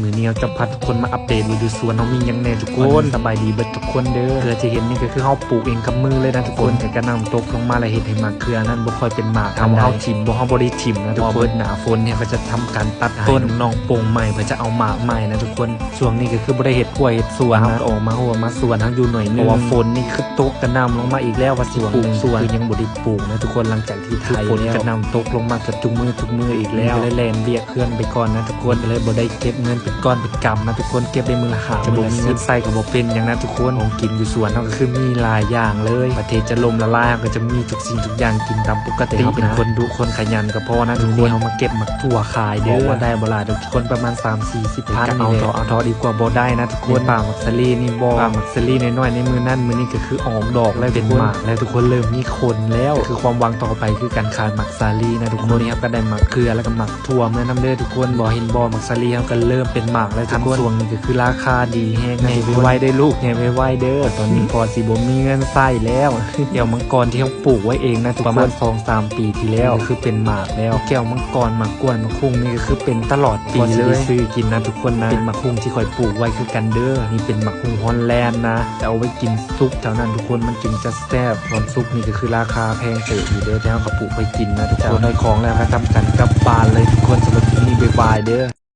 มือนี้เราจะพาทุกคนมาอัปเดตดูดูสวนเรามีหยังแน่ทุกคนสบายดีเบิดทุกคนเด้อเกลือจะเห็นนี่ก็คือเราปลูกเองกับมือเลยนะทุกคนแต่ก็นำตกลงมาแล้วเห็ดให้หมากเกลือนั้นบ่ค่อยเป็นหมากทำเฮาถิ่มบ่เฮาบ่ได้ถิ่มนะทุกคนหนาฝนเนี่ยก็จะทำการตัดต้นน้องโป่งใหม่เพื่อจะเอาหมากใหม่นะทุกคนช่วงนี้ก็คือบ่ได้เห็ดกล้วยเห็ดสวนนะออกมาหัวมาสวนทั้งอยู่หน่อยนึงเพราะว่าฝนนี่คือตกกระหนำลงมาอีกแล้วว่าสิปลูกสวนคือยังบ่ได้ปลูกนะทุกคนหลังจากที่ไทยฝนกระหนำตกลงมากับทุกมือทุกมืออีกแล้วเลยแลนเรียกเครื่องไปก่อนนะทุกคนเลยบ่ได้เก็บเงินเป็นก้อนเป็นกำนะทุกคนเก็บได้มือละหาจะบ่มีเงินใส่ก็บ่เป็นอย่างนั้นทุกคนของกินอยู่สวนเฮาก็คือมีหลายอย่างเลย ประเทศจะล่มละลายก็จะมีทุกสิ่งทุกอย่างกินตามปกติเฮาเป็นคนดุคนขยันก็พอนะทุกคนเฮามาเก็บหมักถั่วขายเด้อว่าได้บ่หลายทุกคนประมาณ 3 40พันเอาทอเอาทอดีกว่าบ่ได้นะทุกคนป่ามักซาลีนี่บ่ป่ามักซาลีน้อยๆในมือนั่นมือนี้ก็คือออกดอกแล้วเป็นหมากแล้วทุกคนเริ่มมีคนแล้วคือความหวังต่อไปคือการขายหมักซาลีนะทุกคนนี่ครับก็ได้หมักเกลือแล้วก็หมักถั่วเมื่อน้ำเด้อทุกคนบ่เห็นบ่หมักซาลีครับก็เริ่มเป็นหมากแล้วทุกคนส่วนนี้ก็คือราคาดีแฮงไงไปไว้ได้ลูกไงไปไว้เด้อตอนนี้พอสิบ่มีเงินใส่แล้วเดี๋ยวมังกรที่เขาปลูกไว้เองนะทุกคนประมาณสองสามปีที่แล้วคือเป็นหมากแล้วแก้วมังกรหมากกล้วยมะคุงนี่ก็คือเป็นตลอดปีเลยซื้อกินนะทุกคนนะเป็นมะคุงที่คอยปลูกไว้คือกันเด้อนี่เป็นมะคุงฮอลแลนด์นะแต่เอาไว้กินซุปเท่านั้นทุกคนมันจึงจะแซ่บตอนซุปนี่ก็คือราคาแพงเติบอยู่เด้อแต่เขาก็ปลูกไว้กินนะทุกคนได้ของแล้วก็ทำกันกลับบ้านเลยทุกคนสำหรับที่นี่บ๊ายบายเด้อ